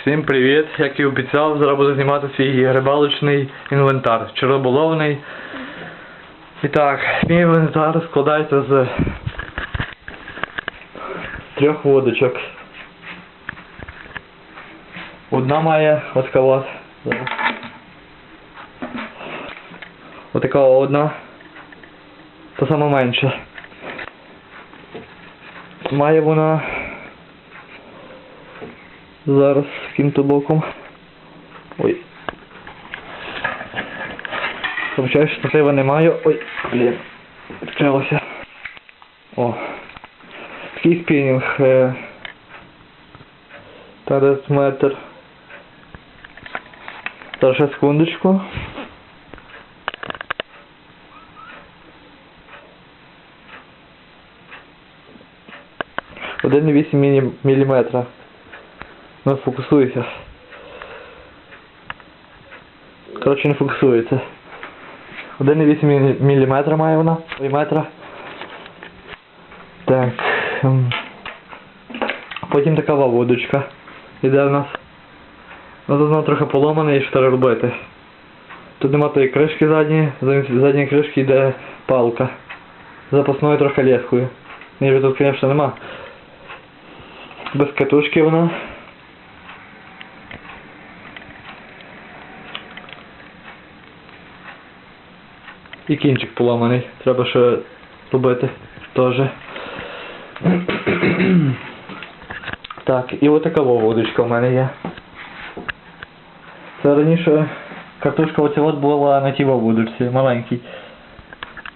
Всім привіт! Як і обіцяв, зараз буду знімати свій рибалочний інвентар, чи риболовний. І так, мій інвентар складається з трьох водочок. Одна має отака от. зараз. Отака одна. Та сама менша. Має вона Зараз ким-то боком. Ой. Вибачаю, штатива не маю. Ой, блін. Відкрилося. О. Такий спінінг. Е... Зараз метр. Зараз ще секундочку. Один вісім мілі- міліметра. Ну, фокусується. Коротше, не фокусується. 1,8 мм має вона. Міліметра. Так. ем. Потім така водочка. Іде в нас. Ну вона трохи поломана і що робити. Тут нема тої кришки задньої, замість задньої кришки йде палка. Запасною трохи лескою. Ніби тут, звісно, нема. Без катушки вона. І кінчик поламаний. Треба ще робити теж. так, і отака водочка в мене є. Це раніше картошка оця от була на тій водочці, маленькій.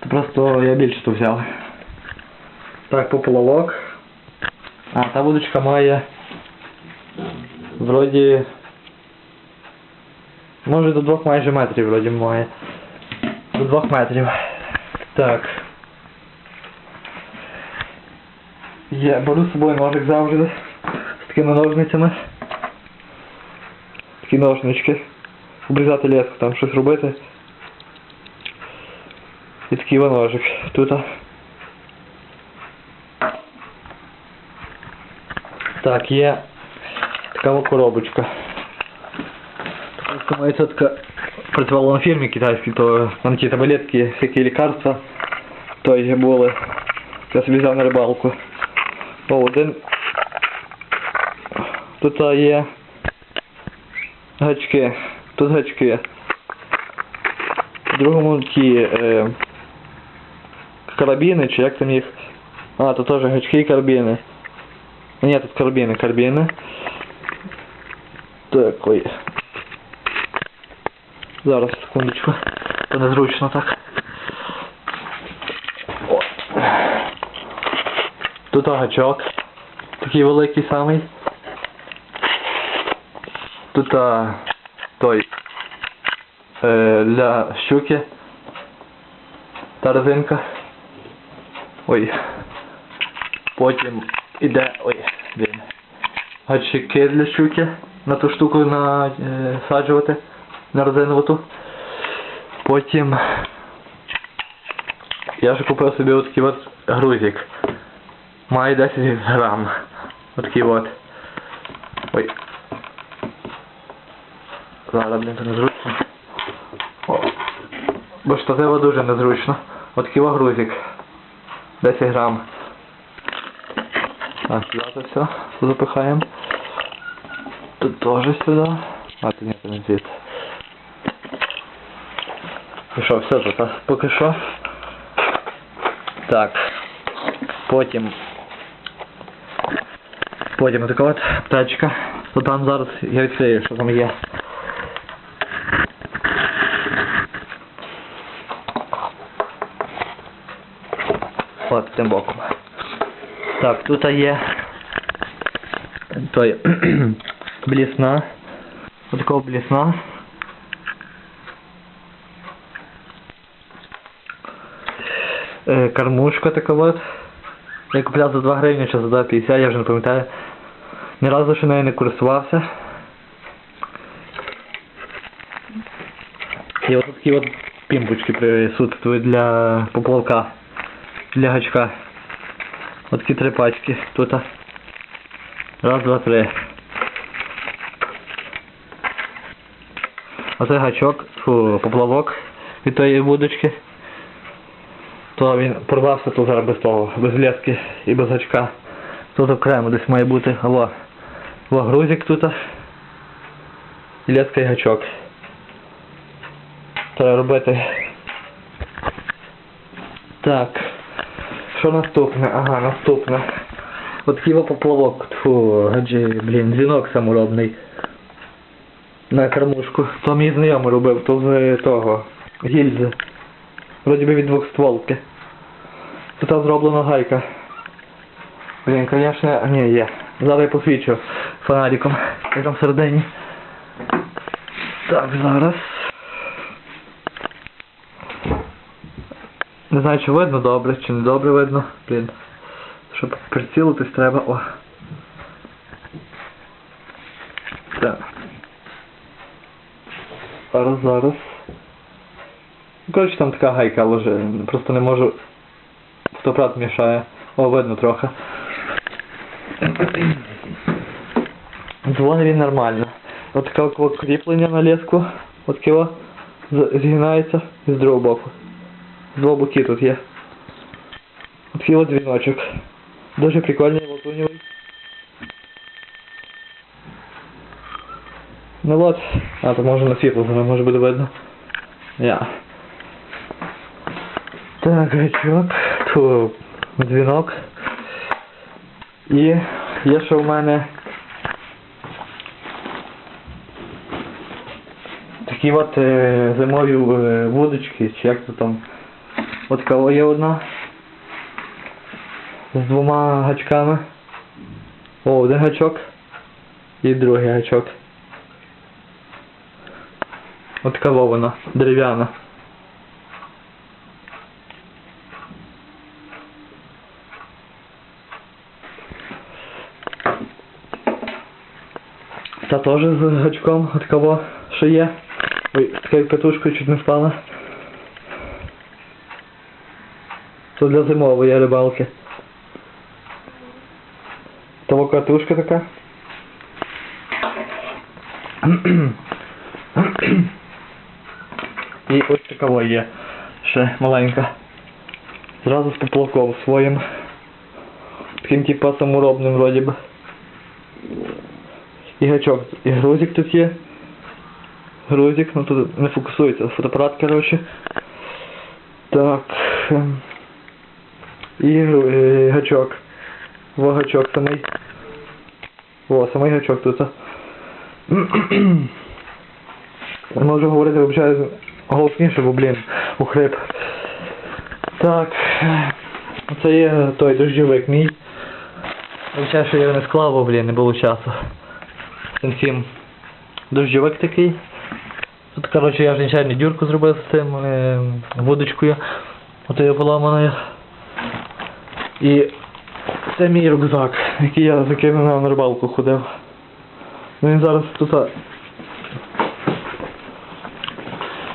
То просто я більше то взяв. Так, поплавок. А, та водочка має вроді може до двох майже метрів вроді має. До двох метрів. Так. Я беру з собою ножик завжди. З такими ножницями. Такі ножнички. Обрізати леску, там щось робити. І такий во ножик. Тут. Так, є така во коробочка. Просто працювала на фірмі китайській, то там ті таблетки, всякі лікарства, то є були. Я собі взяв на рибалку. О, один. Тут є гачки. Тут гачки. В другому ті е, карабіни, чи як там їх. А, тут теж гачки і карабіни. Ні, тут карабіни, карабіни. Так, ой. Зараз, секундочку. То незручно так. Тут гачок. Такий великий самий. Тут а, той е, для щуки. Та резинка. Ой. Потім іде. Ой, блін. Гачки для щуки. На ту штуку насаджувати на резинову. Потім я вже купив собі отакий от грузик. Має 10 грам. Отакий от. Ой. Зараз, блін, це незручно. О. Бо штатива дуже незручно. Отакий от грузик. 10 грам. Так, сюди це все запихаємо. Тут теж сюди. А, тут ні, це не звідти. Що, все тут, поки що. Так. Потім. Потім така от аптечка. То там зараз я відкрию, що там є. От тим боком. Так, тут є той блісна. Отакого блісна. Е, кормушка така от. Я купляв за 2 гривні чи за 2,50, я вже не пам'ятаю. Ні разу ще нею не користувався. І от такі от пімпочки присутствують для поплавка, для гачка. От такі три пачки тут. Раз, два, три. Оце гачок, фу, поплавок від тої вудочки. То він порвався тут зараз без того, без лески і без гачка. Тут окремо десь має бути. Алло. Во грузик тут. І леска і гачок. Треба робити. Так. Що наступне? Ага, наступне. От во поплавок. Тьфу, гаджі, блін, дзвінок саморобний. На кормушку. То мій знайомий робив, то з того. Гільзи. Вроді би від двохстволки. Тут зроблена гайка. Блін, конечно, ні, є. Зараз я посвічу фонариком. Як там всередині. Так, зараз. Не знаю, чи видно добре, чи не добре видно. Блін. Щоб прицілитись треба. О. Так. Зараз, зараз. Коротше, там така гайка лежить. Просто не можу. Фотоапарат мішає. О, видно трохи. Дзвонить він нормально. От таке кріплення на леску. От кіло згинається з другого боку. З двох боків тут є. От от дзвіночок. Дуже прикольний, латуневий. Ну от. А, то може на світло, може буде видно. Я. Так, гачок. Ту, дзвінок. І є ще в мене такі от е, зимові е, вудочки, чи як то там. От кого є одна. З двома гачками. О, один гачок. І другий гачок. От кого вона, дерев'яна. Та теж з гачком от кого що є. Ой, з такою катушкою чуть не впала. То для зимової рибалки. Того катушка така. І ось такова є. Ще маленька. Зразу з поплавком своїм. Таким типа саморобним вроді би. І гачок. І грузик тут є. Грузик, ну тут не фокусується. Фотоапарат, коротше. Так. ем. І е, гачок. Во гачок самий. Во, самий гачок тут. Можу говорити взагалі голосніше, бо, блін, ухрип. Так. Це є той дощовик мій. Взагалі, що я не склав, бо, блін, не було часу. Цим всім дощовик такий. Тут, коротше, я ж нечайно дюрку зробив з цим е, вудочкою. Отою поламаною. І це мій рюкзак, який я з яким на рибалку ходив. Ну він зараз тут а,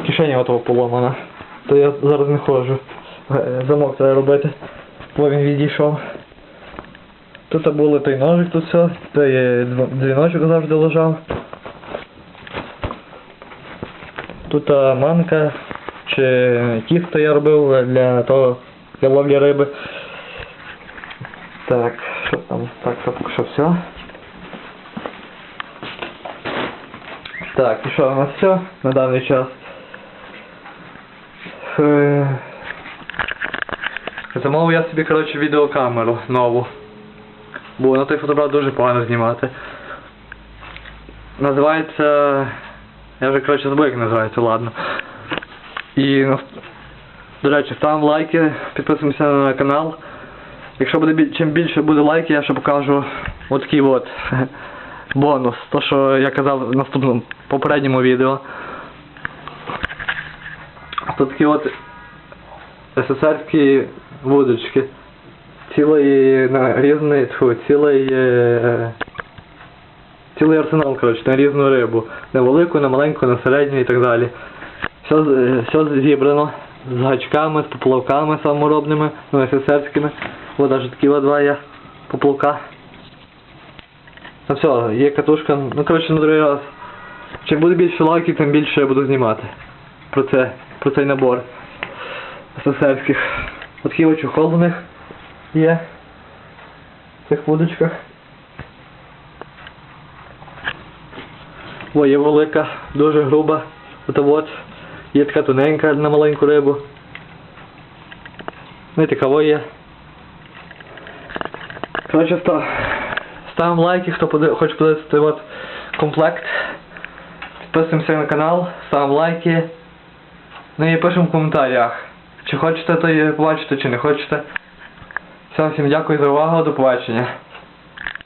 кишеня отого поломана. То я зараз не ходжу. Е, Замок треба робити. Бо він відійшов. Тут були той ножик, тут все, е, дв- дзвіночок завжди лежав. Тут манка чи тісто я робив для того, для ловлі риби. Так, що там? Так, поки що все. Так, і що у нас все на даний час? Е, Замовив я собі, коротше, відеокамеру нову. Бо на той фотоапарат дуже погано знімати. Називається... Я вже, коротше, забув, як називається, ладно. І, до речі, ставимо лайки, підписуємося на канал. Якщо буде чим більше буде лайків, я ще покажу от такий от бонус. То, що я казав в наступному попередньому відео. Тут такі от СССРські вудочки. Цілий на різний, тьфу, цілий е, цілий арсенал, коротше, на різну рибу. На велику, на маленьку, на середню і так далі. Все, е, все зібрано з гачками, з поплавками саморобними, ну, СССРськими. Ось навіть такі два є поплавка. Ну все, є катушка, ну коротше на другий раз Чим буде більше лайків, тим більше я буду знімати. Про це, про цей набор СССРських. От такий ось чохол у них є. В цих вудочках. О, є велика, дуже груба. От от. Є така тоненька на маленьку рибу. Ну і така во є. Коротше, ста- ставимо лайки, хто хоче подивитися от комплект. Підписуємося на канал, ставимо лайки. Ну і пишемо в коментарях, чи хочете то побачити, чи не хочете. Все, всім дякую за увагу, до побачення.